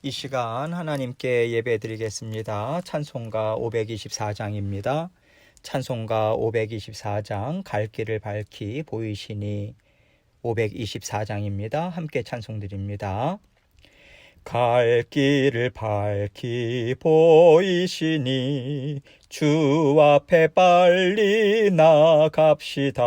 이 시간 하나님께 예배 드리겠습니다. 찬송가 524장입니다. 찬송가 524장 갈 길을 밝히 보이시니 524장입니다. 함께 찬송 드립니다. 갈 길을 밝히 보이시니 주 앞에 빨리 나갑시다.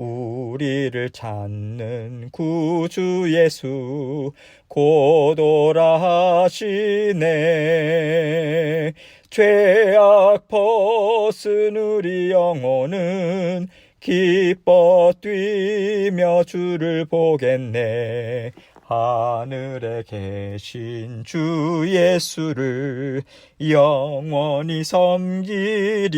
우리를 찾는 구주 예수 곧 오라 하시네. 죄악 벗은 우리 영혼은 기뻐 뛰며 주를 보겠네. 하늘에 계신 주 예수를 영원히 섬기리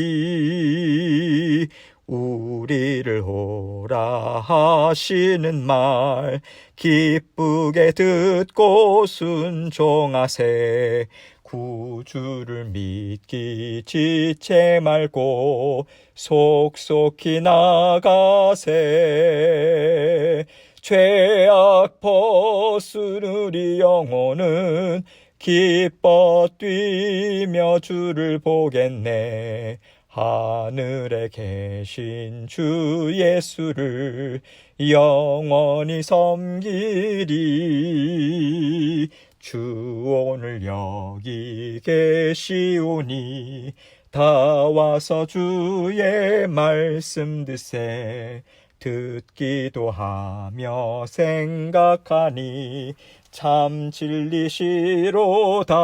우리를 오라 하시는 말 기쁘게 듣고 순종하세. 구주를 믿기 지체 말고 속속히 나가세. 죄악 벗은 우리 영혼은 기뻐 뛰며 주를 보겠네 하늘에 계신 주 예수를 영원히 섬기리. 주 오늘 여기 계시오니 다 와서 주의 말씀 듣세 듣기도 하며 생각하니 참 진리시로다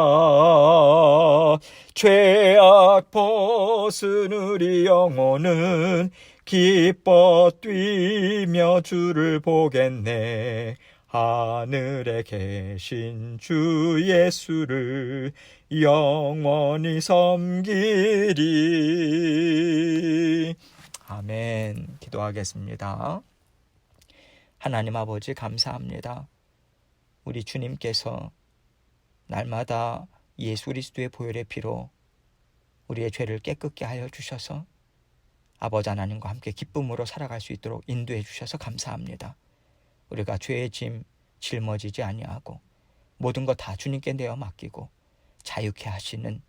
죄악 벗은 우리 영혼은 기뻐 뛰며 주를 보겠네 하늘에 계신 주 예수를 영원히 섬기리 아멘. 기도하겠습니다. 하나님 아버지 감사합니다. 우리 주님께서 날마다 예수 그리스도의 보혈의 피로 우리의 죄를 깨끗게 하여 주셔서 아버지 하나님과 함께 기쁨으로 살아갈 수 있도록 인도해 주셔서 감사합니다. 우리가 죄의 짐 짊어지지 아니하고 모든 것 다 주님께 내어 맡기고 자유케 하시는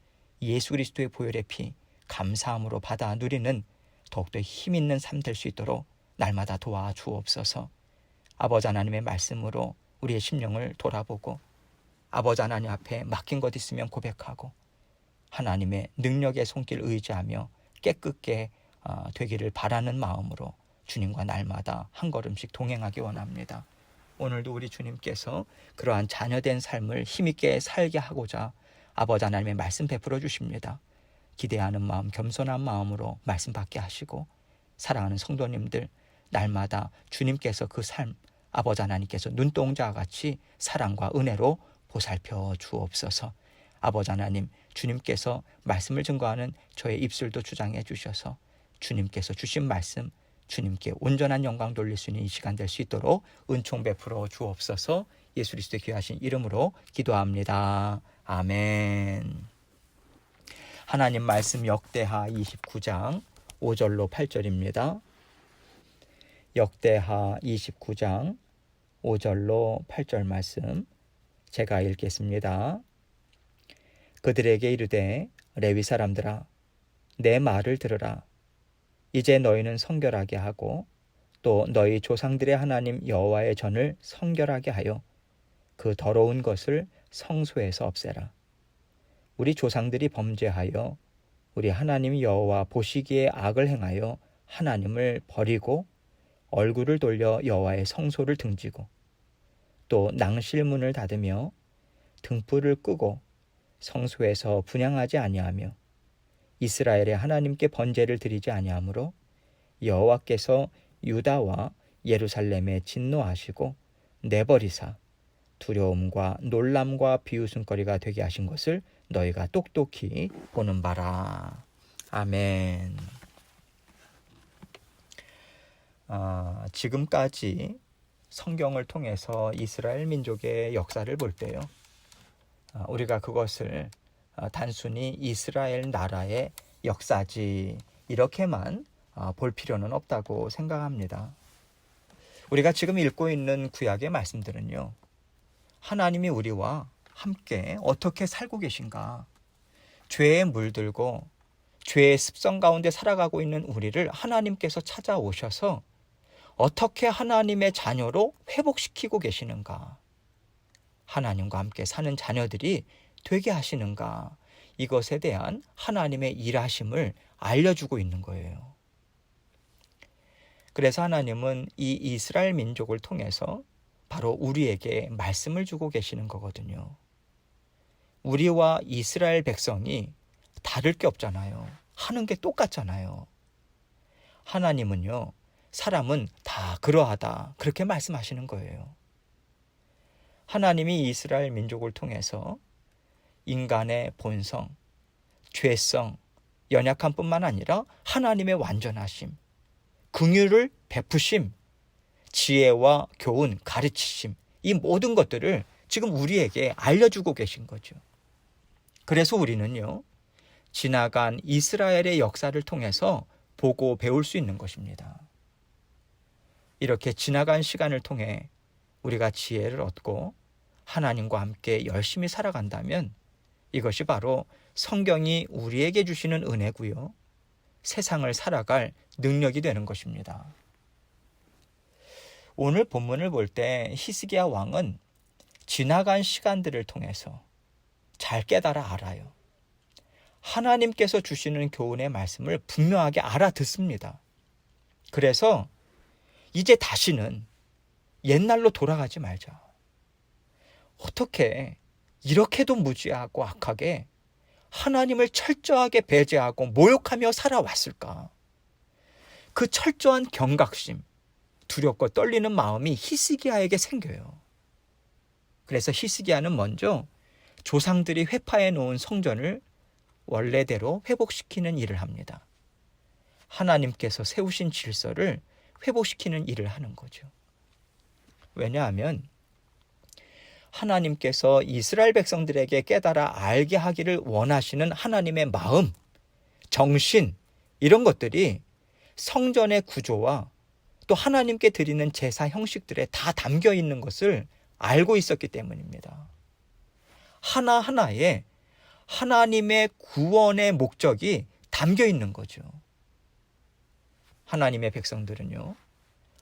예수 그리스도의 보혈의 피 감사함으로 받아 누리는 더욱더 힘 있는 삶 될 수 있도록 날마다 도와 주옵소서. 아버지 하나님의 말씀으로 우리의 심령을 돌아보고 아버지 하나님 앞에 맡긴 것 있으면 고백하고 하나님의 능력의 손길 의지하며 깨끗게 어, 되기를 바라는 마음으로 주님과 날마다 한 걸음씩 동행하기 원합니다. 오늘도 우리 주님께서 그러한 자녀된 삶을 힘있게 살게 하고자 아버지 하나님의 말씀 베풀어 주십니다. 기대하는 마음, 겸손한 마음으로 말씀 받게 하시고 사랑하는 성도님들 날마다 주님께서 그 삶 아버지 하나님께서 눈동자와 같이 사랑과 은혜로 보살펴 주옵소서. 아버지 하나님 주님께서 말씀을 증거하는 저의 입술도 주장해 주셔서 주님께서 주신 말씀 주님께 온전한 영광 돌릴 수 있는 이 시간 될 수 있도록 은총 베풀어 주옵소서. 예수 그리스도의 귀하신 이름으로 기도합니다. 아멘. 하나님 말씀 역대하 29장 5절로 8절입니다. 역대하 29장 5절로 8절 말씀 제가 읽겠습니다. 그들에게 이르되 레위 사람들아 내 말을 들으라 이제 너희는 성결하게 하고 또 너희 조상들의 하나님 여호와의 전을 성결하게 하여 그 더러운 것을 성소에서 없애라 우리 조상들이 범죄하여 우리 하나님 여호와 보시기에 악을 행하여 하나님을 버리고 얼굴을 돌려 여호와의 성소를 등지고 또 낭실문을 닫으며 등불을 끄고 성소에서 분양하지 아니하며 이스라엘의 하나님께 번제를 드리지 아니하므로 여호와께서 유다와 예루살렘에 진노하시고 내버리사 두려움과 놀람과 비웃음거리가 되게 하신 것을 너희가 똑똑히 보는 바라. 아멘. 아, 지금까지 성경을 통해서 이스라엘 민족의 역사를 볼 때요. 아, 우리가 그것을 아, 단순히 이스라엘 나라의 역사지 이렇게만 아, 볼 필요는 없다고 생각합니다. 우리가 지금 읽고 있는 구약의 말씀들은요. 하나님이 우리와 함께 어떻게 살고 계신가? 죄에 물들고 죄의 습성 가운데 살아가고 있는 우리를 하나님께서 찾아오셔서 어떻게 하나님의 자녀로 회복시키고 계시는가? 하나님과 함께 사는 자녀들이 되게 하시는가? 이것에 대한 하나님의 일하심을 알려주고 있는 거예요. 그래서 하나님은 이 이스라엘 민족을 통해서 바로 우리에게 말씀을 주고 계시는 거거든요. 우리와 이스라엘 백성이 다를 게 없잖아요. 하는 게 똑같잖아요. 하나님은요, 사람은 다 그러하다. 그렇게 말씀하시는 거예요. 하나님이 이스라엘 민족을 통해서 인간의 본성, 죄성, 연약함 뿐만 아니라 하나님의 완전하심, 긍휼을 베푸심, 지혜와 교훈, 가르치심, 이 모든 것들을 지금 우리에게 알려주고 계신 거죠. 그래서 우리는요, 지나간 이스라엘의 역사를 통해서 보고 배울 수 있는 것입니다. 이렇게 지나간 시간을 통해 우리가 지혜를 얻고 하나님과 함께 열심히 살아간다면 이것이 바로 성경이 우리에게 주시는 은혜고요. 세상을 살아갈 능력이 되는 것입니다. 오늘 본문을 볼 때 히스기야 왕은 지나간 시간들을 통해서 잘 깨달아 알아요. 하나님께서 주시는 교훈의 말씀을 분명하게 알아듣습니다. 그래서 이제 다시는 옛날로 돌아가지 말자. 어떻게 이렇게도 무지하고 악하게 하나님을 철저하게 배제하고 모욕하며 살아왔을까? 그 철저한 경각심, 두렵고 떨리는 마음이 히스기야에게 생겨요. 그래서 히스기야는 먼저 조상들이 회파해 놓은 성전을 원래대로 회복시키는 일을 합니다. 하나님께서 세우신 질서를 회복시키는 일을 하는 거죠. 왜냐하면 하나님께서 이스라엘 백성들에게 깨달아 알게 하기를 원하시는 하나님의 마음, 정신, 이런 것들이 성전의 구조와 또 하나님께 드리는 제사 형식들에 다 담겨 있는 것을 알고 있었기 때문입니다. 하나하나에 하나님의 구원의 목적이 담겨 있는 거죠. 하나님의 백성들은요,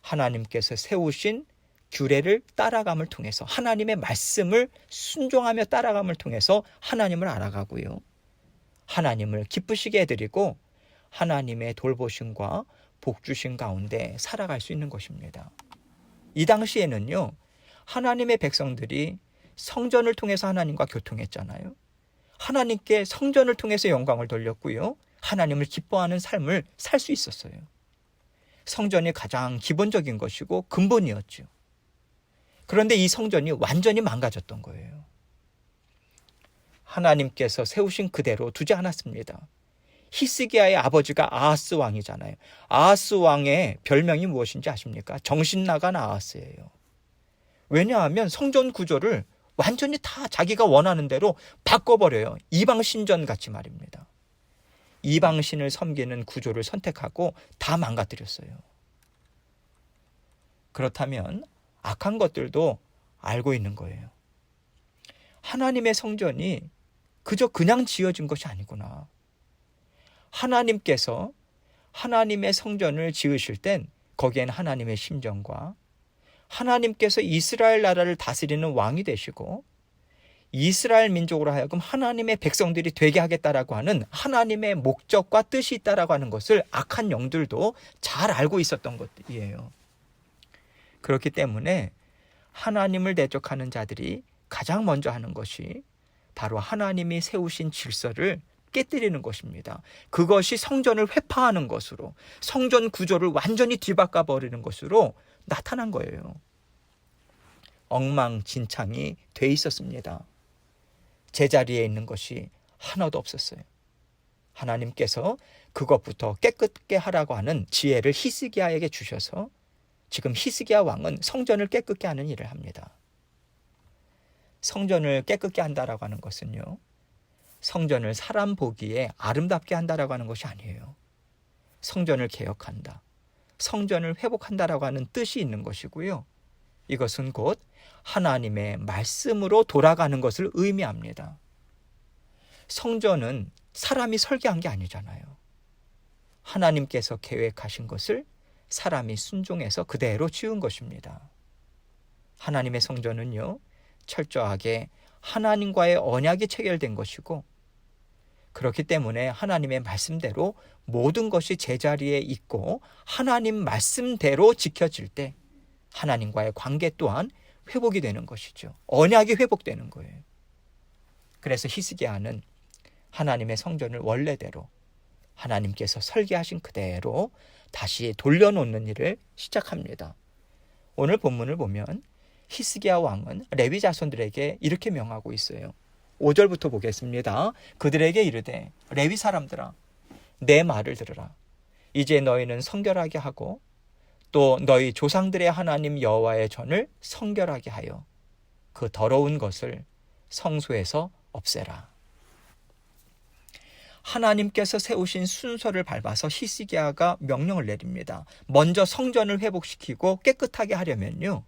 하나님께서 세우신 규례를 따라감을 통해서 하나님의 말씀을 순종하며 따라감을 통해서 하나님을 알아가고요. 하나님을 기쁘시게 해드리고 하나님의 돌보심과 복주심 가운데 살아갈 수 있는 것입니다. 이 당시에는요, 하나님의 백성들이 성전을 통해서 하나님과 교통했잖아요. 하나님께 성전을 통해서 영광을 돌렸고요. 하나님을 기뻐하는 삶을 살 수 있었어요. 성전이 가장 기본적인 것이고 근본이었죠. 그런데 이 성전이 완전히 망가졌던 거예요. 하나님께서 세우신 그대로 두지 않았습니다. 히스기야의 아버지가 아하스 왕이잖아요. 아하스 왕의 별명이 무엇인지 아십니까? 정신 나간 아하스예요. 왜냐하면 성전 구조를 완전히 다 자기가 원하는 대로 바꿔버려요. 이방 신전 같이 말입니다. 이방 신을 섬기는 구조를 선택하고 다 망가뜨렸어요. 그렇다면 악한 것들도 알고 있는 거예요. 하나님의 성전이 그저 그냥 지어진 것이 아니구나. 하나님께서 하나님의 성전을 지으실 땐 거기엔 하나님의 심정과 하나님께서 이스라엘 나라를 다스리는 왕이 되시고 이스라엘 민족으로 하여금 하나님의 백성들이 되게 하겠다라고 하는 하나님의 목적과 뜻이 있다라고 하는 것을 악한 영들도 잘 알고 있었던 것이에요. 그렇기 때문에 하나님을 대적하는 자들이 가장 먼저 하는 것이 바로 하나님이 세우신 질서를 깨뜨리는 것입니다. 그것이 성전을 회파하는 것으로 성전 구조를 완전히 뒤바꿔 버리는 것으로 나타난 거예요. 엉망진창이 돼 있었습니다. 제자리에 있는 것이 하나도 없었어요. 하나님께서 그것부터 깨끗게 하라고 하는 지혜를 히스기야에게 주셔서 지금 히스기야 왕은 성전을 깨끗게 하는 일을 합니다. 성전을 깨끗게 한다라고 하는 것은요. 성전을 사람 보기에 아름답게 한다라고 하는 것이 아니에요. 성전을 개혁한다. 성전을 회복한다라고 하는 뜻이 있는 것이고요. 이것은 곧 하나님의 말씀으로 돌아가는 것을 의미합니다. 성전은 사람이 설계한 게 아니잖아요. 하나님께서 계획하신 것을 사람이 순종해서 그대로 지은 것입니다. 하나님의 성전은요, 철저하게 하나님과의 언약이 체결된 것이고, 그렇기 때문에 하나님의 말씀대로 모든 것이 제자리에 있고, 하나님 말씀대로 지켜질 때, 하나님과의 관계 또한 회복이 되는 것이죠. 언약이 회복되는 거예요. 그래서 히스기야는 하나님의 성전을 원래대로 하나님께서 설계하신 그대로 다시 돌려놓는 일을 시작합니다. 오늘 본문을 보면 히스기야 왕은 레위 자손들에게 이렇게 명하고 있어요. 5절부터 보겠습니다. 그들에게 이르되 레위 사람들아 내 말을 들으라. 이제 너희는 성결하게 하고 또 너희 조상들의 하나님 여호와의 전을 성결하게 하여 그 더러운 것을 성소에서 없애라. 하나님께서 세우신 순서를 밟아서 히스기야가 명령을 내립니다. 먼저 성전을 회복시키고 깨끗하게 하려면요.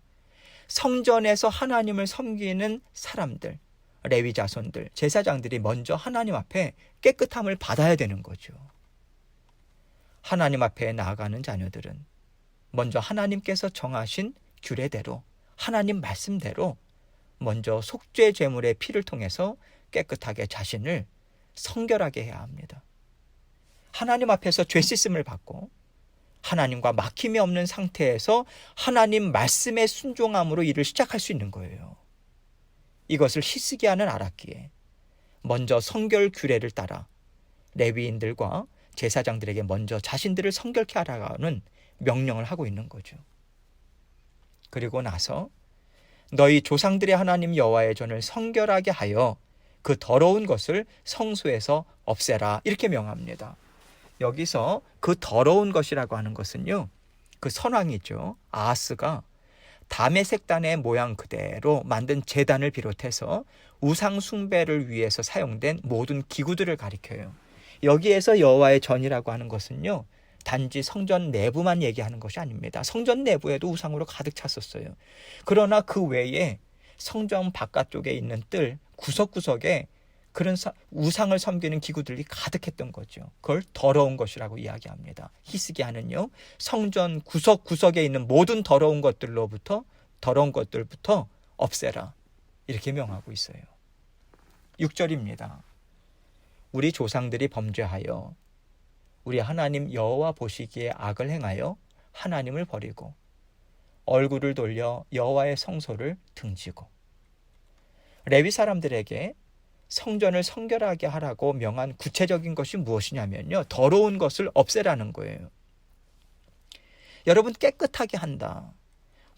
성전에서 하나님을 섬기는 사람들, 레위 자손들, 제사장들이 먼저 하나님 앞에 깨끗함을 받아야 되는 거죠. 하나님 앞에 나아가는 자녀들은 먼저 하나님께서 정하신 규례대로 하나님 말씀대로 먼저 속죄 제물의 피를 통해서 깨끗하게 자신을 성결하게 해야 합니다. 하나님 앞에서 죄 씻음을 받고 하나님과 막힘이 없는 상태에서 하나님 말씀에 순종함으로 일을 시작할 수 있는 거예요. 이것을 히스기야는 알았기에 먼저 성결 규례를 따라 레위인들과 제사장들에게 먼저 자신들을 성결케 하라는 명령을 하고 있는 거죠. 그리고 나서 너희 조상들의 하나님 여호와의 전을 성결하게 하여 그 더러운 것을 성소에서 없애라 이렇게 명합니다. 여기서 그 더러운 것이라고 하는 것은요. 그 선왕이죠. 아하스가 담의 색단의 모양 그대로 만든 재단을 비롯해서 우상 숭배를 위해서 사용된 모든 기구들을 가리켜요. 여기에서 여호와의 전이라고 하는 것은요. 단지 성전 내부만 얘기하는 것이 아닙니다. 성전 내부에도 우상으로 가득 찼었어요. 그러나 그 외에 성전 바깥쪽에 있는 뜰 구석구석에 그런 우상을 섬기는 기구들이 가득했던 거죠. 그걸 더러운 것이라고 이야기합니다. 히스기야는요, 성전 구석구석에 있는 모든 더러운 것들로부터, 더러운 것들부터 없애라. 이렇게 명하고 있어요. 6절입니다. 우리 조상들이 범죄하여 우리 하나님 여호와 보시기에 악을 행하여 하나님을 버리고 얼굴을 돌려 여호와의 성소를 등지고 레위 사람들에게 성전을 성결하게 하라고 명한 구체적인 것이 무엇이냐면요. 더러운 것을 없애라는 거예요. 여러분 깨끗하게 한다.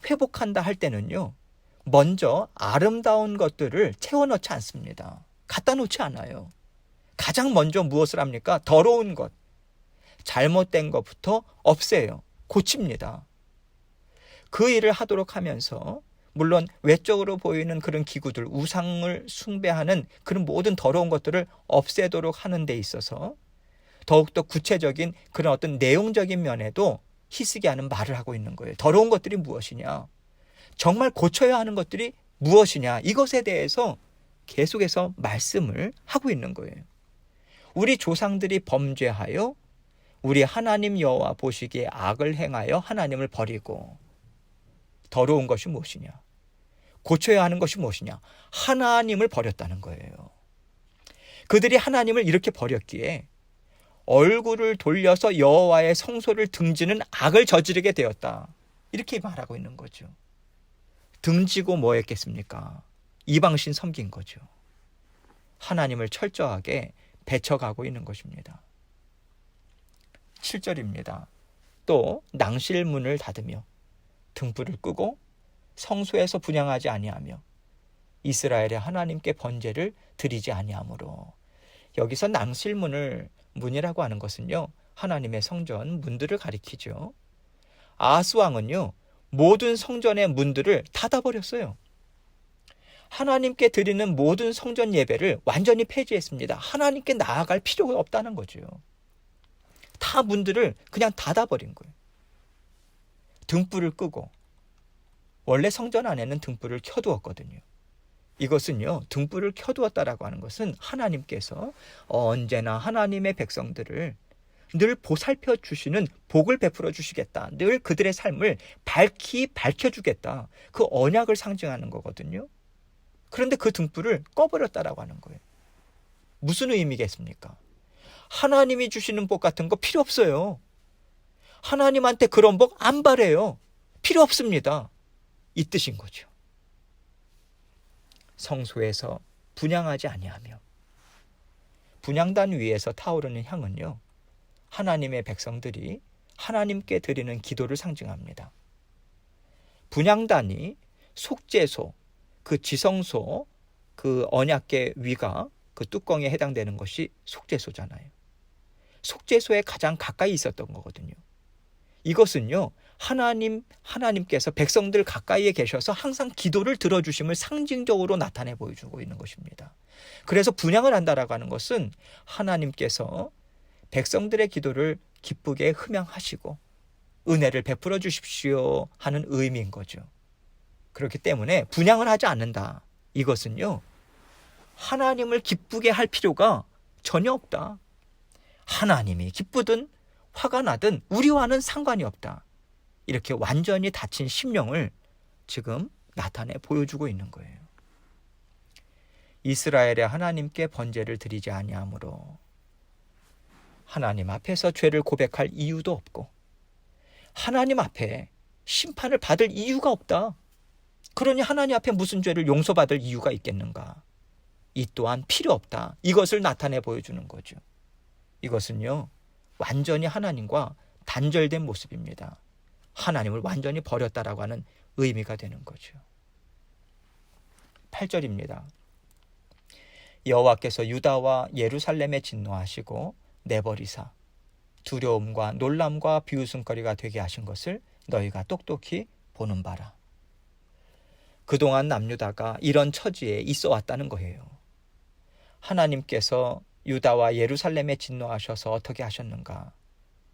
회복한다 할 때는요. 먼저 아름다운 것들을 채워 넣지 않습니다. 갖다 놓지 않아요. 가장 먼저 무엇을 합니까? 더러운 것. 잘못된 것부터 없애요. 고칩니다. 그 일을 하도록 하면서 물론 외적으로 보이는 그런 기구들, 우상을 숭배하는 그런 모든 더러운 것들을 없애도록 하는 데 있어서 더욱더 구체적인 그런 어떤 내용적인 면에도 희쓰게 하는 말을 하고 있는 거예요. 더러운 것들이 무엇이냐? 정말 고쳐야 하는 것들이 무엇이냐? 이것에 대해서 계속해서 말씀을 하고 있는 거예요. 우리 조상들이 범죄하여 우리 하나님 여호와 보시기에 악을 행하여 하나님을 버리고 더러운 것이 무엇이냐? 고쳐야 하는 것이 무엇이냐? 하나님을 버렸다는 거예요. 그들이 하나님을 이렇게 버렸기에 얼굴을 돌려서 여호와의 성소를 등지는 악을 저지르게 되었다. 이렇게 말하고 있는 거죠. 등지고 뭐 했겠습니까? 이방신 섬긴 거죠. 하나님을 철저하게 배쳐가고 있는 것입니다. 7절입니다. 또 낭실문을 닫으며 등불을 끄고 성소에서 분양하지 아니하며 이스라엘의 하나님께 번제를 드리지 아니하므로 여기서 낭실문을 문이라고 하는 것은요 하나님의 성전 문들을 가리키죠. 아스 왕은요 모든 성전의 문들을 닫아버렸어요. 하나님께 드리는 모든 성전 예배를 완전히 폐지했습니다. 하나님께 나아갈 필요가 없다는 거죠. 다 문들을 그냥 닫아버린 거예요. 등불을 끄고 원래 성전 안에는 등불을 켜두었거든요. 이것은요, 등불을 켜두었다라고 하는 것은 하나님께서 언제나 하나님의 백성들을 늘 보살펴 주시는 복을 베풀어 주시겠다. 늘 그들의 삶을 밝히 밝혀 주겠다. 그 언약을 상징하는 거거든요. 그런데 그 등불을 꺼버렸다라고 하는 거예요. 무슨 의미겠습니까? 하나님이 주시는 복 같은 거 필요 없어요. 하나님한테 그런 복 안 바래요. 필요 없습니다. 이 뜻인 거죠. 성소에서 분양하지 아니하며 분양단 위에서 타오르는 향은요. 하나님의 백성들이 하나님께 드리는 기도를 상징합니다. 분양단이 속죄소, 그 지성소, 그 언약계 위가 그 뚜껑에 해당되는 것이 속죄소잖아요. 속죄소에 가장 가까이 있었던 거거든요. 이것은요, 하나님, 하나님께서 백성들 가까이에 계셔서 항상 기도를 들어 주심을 상징적으로 나타내 보여주고 있는 것입니다. 그래서 분양을 한다라고 하는 것은 하나님께서 백성들의 기도를 기쁘게 흠양하시고 은혜를 베풀어 주십시오 하는 의미인 거죠. 그렇기 때문에 분양을 하지 않는다. 이것은요, 하나님을 기쁘게 할 필요가 전혀 없다. 하나님이 기쁘든 화가 나든 우리와는 상관이 없다. 이렇게 완전히 닫힌 심령을 지금 나타내 보여주고 있는 거예요. 이스라엘의 하나님께 번제를 드리지 아니하므로 하나님 앞에서 죄를 고백할 이유도 없고 하나님 앞에 심판을 받을 이유가 없다. 그러니 하나님 앞에 무슨 죄를 용서받을 이유가 있겠는가? 이 또한 필요 없다. 이것을 나타내 보여주는 거죠. 이것은요, 완전히 하나님과 단절된 모습입니다. 하나님을 완전히 버렸다라고 하는 의미가 되는 거죠. 8절입니다. 여호와께서 유다와 예루살렘에 진노하시고 내버리사 두려움과 놀람과 비웃음거리가 되게 하신 것을 너희가 똑똑히 보는 바라. 그동안 남유다가 이런 처지에 있어 왔다는 거예요. 하나님께서 유다와 예루살렘에 진노하셔서 어떻게 하셨는가?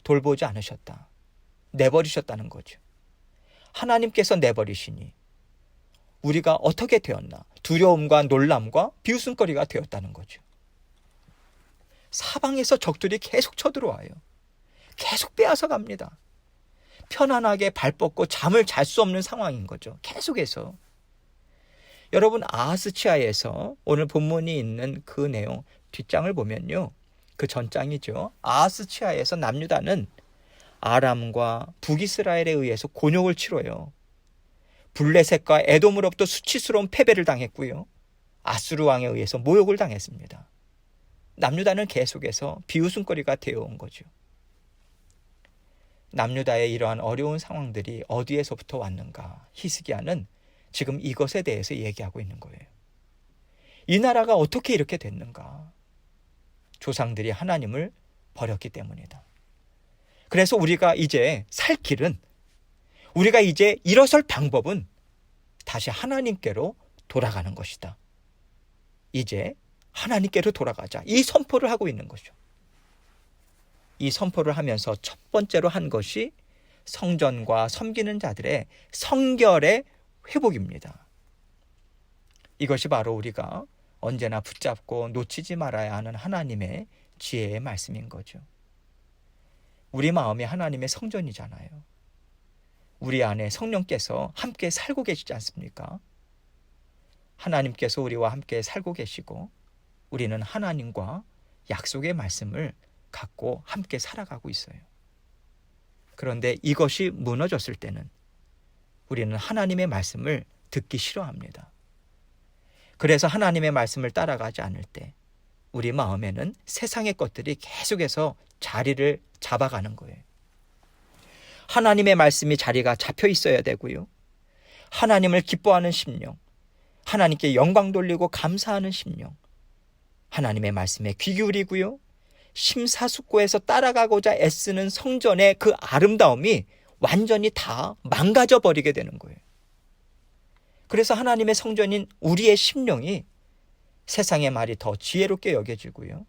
돌보지 않으셨다. 내버리셨다는 거죠. 하나님께서 내버리시니 우리가 어떻게 되었나? 두려움과 놀람과 비웃음거리가 되었다는 거죠. 사방에서 적들이 계속 쳐들어와요. 계속 빼앗아 갑니다. 편안하게 발 뻗고 잠을 잘 수 없는 상황인 거죠. 계속해서. 여러분 아하스치아에서 오늘 본문이 있는 그 내용 뒷장을 보면요. 그 전장이죠. 아하스치아에서 남유다는 아람과 북이스라엘에 의해서 곤욕을 치러요. 블레셋과 에돔으로부터 수치스러운 패배를 당했고요. 아수르 왕에 의해서 모욕을 당했습니다. 남유다는 계속해서 비웃음거리가 되어 온 거죠. 남유다의 이러한 어려운 상황들이 어디에서부터 왔는가? 히스기야는 지금 이것에 대해서 얘기하고 있는 거예요. 이 나라가 어떻게 이렇게 됐는가? 조상들이 하나님을 버렸기 때문이다. 그래서 우리가 이제 살 길은 우리가 이제 일어설 방법은 다시 하나님께로 돌아가는 것이다. 이제 하나님께로 돌아가자. 이 선포를 하고 있는 거죠. 이 선포를 하면서 첫 번째로 한 것이 성전과 섬기는 자들의 성결의 회복입니다. 이것이 바로 우리가 언제나 붙잡고 놓치지 말아야 하는 하나님의 지혜의 말씀인 거죠. 우리 마음이 하나님의 성전이잖아요. 우리 안에 성령께서 함께 살고 계시지 않습니까? 하나님께서 우리와 함께 살고 계시고 우리는 하나님과 약속의 말씀을 갖고 함께 살아가고 있어요. 그런데 이것이 무너졌을 때는 우리는 하나님의 말씀을 듣기 싫어합니다. 그래서 하나님의 말씀을 따라가지 않을 때 우리 마음에는 세상의 것들이 계속해서 자리를 잡아가는 거예요. 하나님의 말씀이 자리가 잡혀 있어야 되고요. 하나님을 기뻐하는 심령, 하나님께 영광 돌리고 감사하는 심령, 하나님의 말씀에 귀 기울이고요. 심사숙고해서 따라가고자 애쓰는 성전의 그 아름다움이 완전히 다 망가져 버리게 되는 거예요. 그래서 하나님의 성전인 우리의 심령이 세상의 말이 더 지혜롭게 여겨지고요.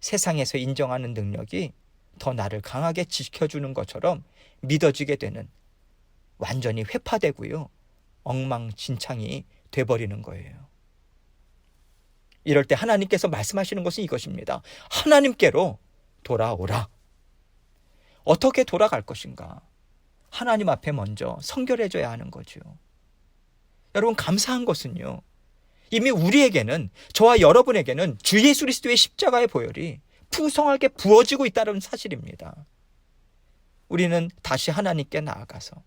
세상에서 인정하는 능력이 더 나를 강하게 지켜주는 것처럼 믿어지게 되는 완전히 회파되고요. 엉망진창이 돼버리는 거예요. 이럴 때 하나님께서 말씀하시는 것은 이것입니다. 하나님께로 돌아오라. 어떻게 돌아갈 것인가? 하나님 앞에 먼저 성결해져야 하는 거죠. 여러분, 감사한 것은요. 이미 우리에게는, 저와 여러분에게는 주 예수 그리스도의 십자가의 보혈이 풍성하게 부어지고 있다는 사실입니다. 우리는 다시 하나님께 나아가서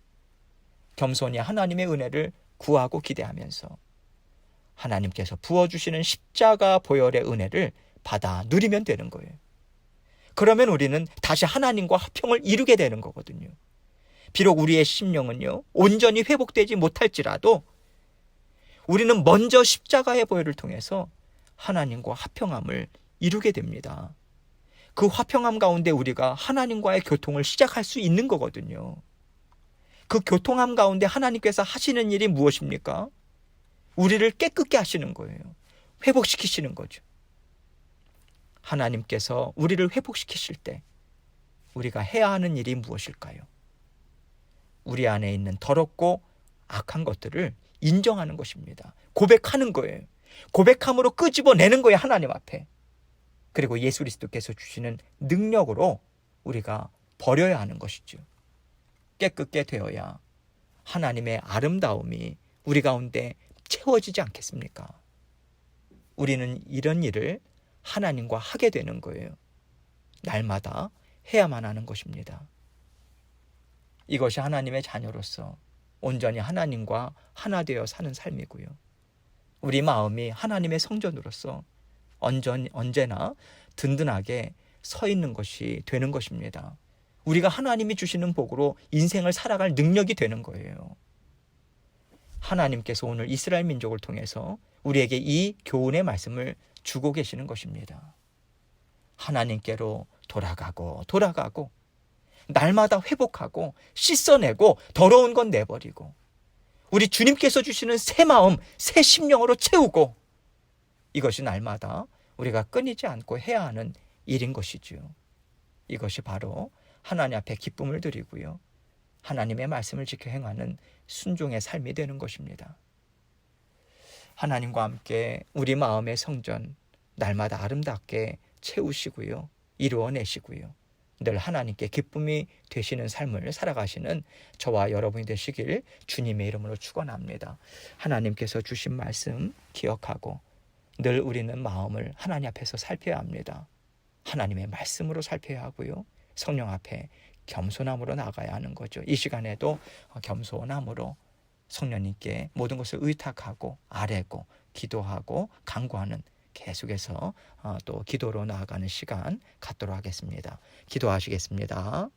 겸손히 하나님의 은혜를 구하고 기대하면서 하나님께서 부어주시는 십자가 보혈의 은혜를 받아 누리면 되는 거예요. 그러면 우리는 다시 하나님과 화평을 이루게 되는 거거든요. 비록 우리의 심령은요, 온전히 회복되지 못할지라도 우리는 먼저 십자가의 보혈을 통해서 하나님과 화평함을 이루게 됩니다. 그 화평함 가운데 우리가 하나님과의 교통을 시작할 수 있는 거거든요. 그 교통함 가운데 하나님께서 하시는 일이 무엇입니까? 우리를 깨끗게 하시는 거예요. 회복시키시는 거죠. 하나님께서 우리를 회복시키실 때 우리가 해야 하는 일이 무엇일까요? 우리 안에 있는 더럽고 악한 것들을 인정하는 것입니다. 고백하는 거예요. 고백함으로 끄집어내는 거예요. 하나님 앞에. 그리고 예수 그리스도께서 주시는 능력으로 우리가 버려야 하는 것이죠. 깨끗게 되어야 하나님의 아름다움이 우리 가운데 채워지지 않겠습니까? 우리는 이런 일을 하나님과 하게 되는 거예요. 날마다 해야만 하는 것입니다. 이것이 하나님의 자녀로서 온전히 하나님과 하나 되어 사는 삶이고요. 우리 마음이 하나님의 성전으로서 언전, 언제나 든든하게 서 있는 것이 되는 것입니다. 우리가 하나님이 주시는 복으로 인생을 살아갈 능력이 되는 거예요. 하나님께서 오늘 이스라엘 민족을 통해서 우리에게 이 교훈의 말씀을 주고 계시는 것입니다. 하나님께로 돌아가고 돌아가고 날마다 회복하고 씻어내고 더러운 건 내버리고 우리 주님께서 주시는 새 마음, 새 심령으로 채우고 이것이 날마다 우리가 끊이지 않고 해야 하는 일인 것이지요. 이것이 바로 하나님 앞에 기쁨을 드리고요. 하나님의 말씀을 지켜 행하는 순종의 삶이 되는 것입니다. 하나님과 함께 우리 마음의 성전 날마다 아름답게 채우시고요. 이루어내시고요. 늘 하나님께 기쁨이 되시는 삶을 살아가시는 저와 여러분이 되시길 주님의 이름으로 축원합니다. 하나님께서 주신 말씀 기억하고 늘 우리는 마음을 하나님 앞에서 살펴야 합니다. 하나님의 말씀으로 살펴야 하고요. 성령 앞에 겸손함으로 나가야 하는 거죠. 이 시간에도 겸손함으로 성령님께 모든 것을 의탁하고 아뢰고 기도하고 간구하는 계속해서 어, 또 기도로 나아가는 시간 갖도록 하겠습니다. 기도하시겠습니다.